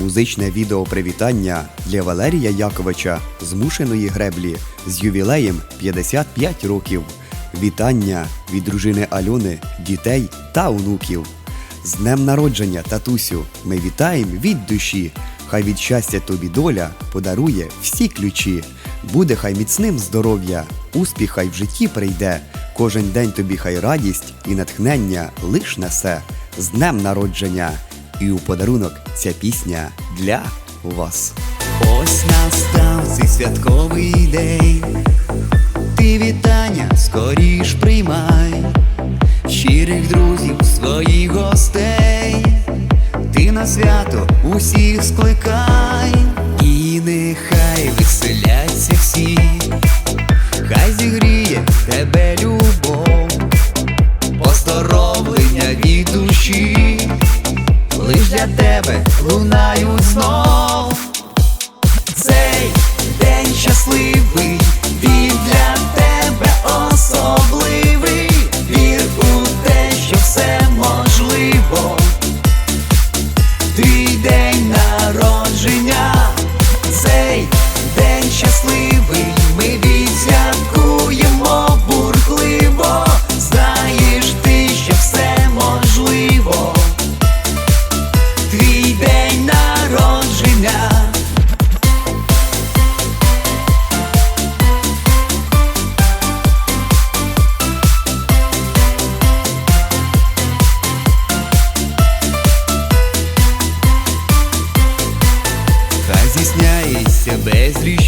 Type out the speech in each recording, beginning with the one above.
Музичне відео привітання для Валерія Яковича змушеної греблі з ювілеєм 55 років. Вітання від дружини Альони, дітей та онуків. З днем народження, татусю, ми вітаємо від душі. Хай від щастя тобі доля подарує всі ключі. Буде хай міцним здоров'я, успіх хай в житті прийде. Кожен день тобі хай радість і натхнення лиш несе. З днем народження! І у подарунок ця пісня для вас. Ось настав цей святковий день, ти вітання скоріш приймай, щирих друзів, своїх гостей, ти на свято усіх скликай, і нехай веселяться всі, для тебе лунають знов. Цей день щасливий,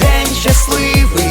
День щасливий.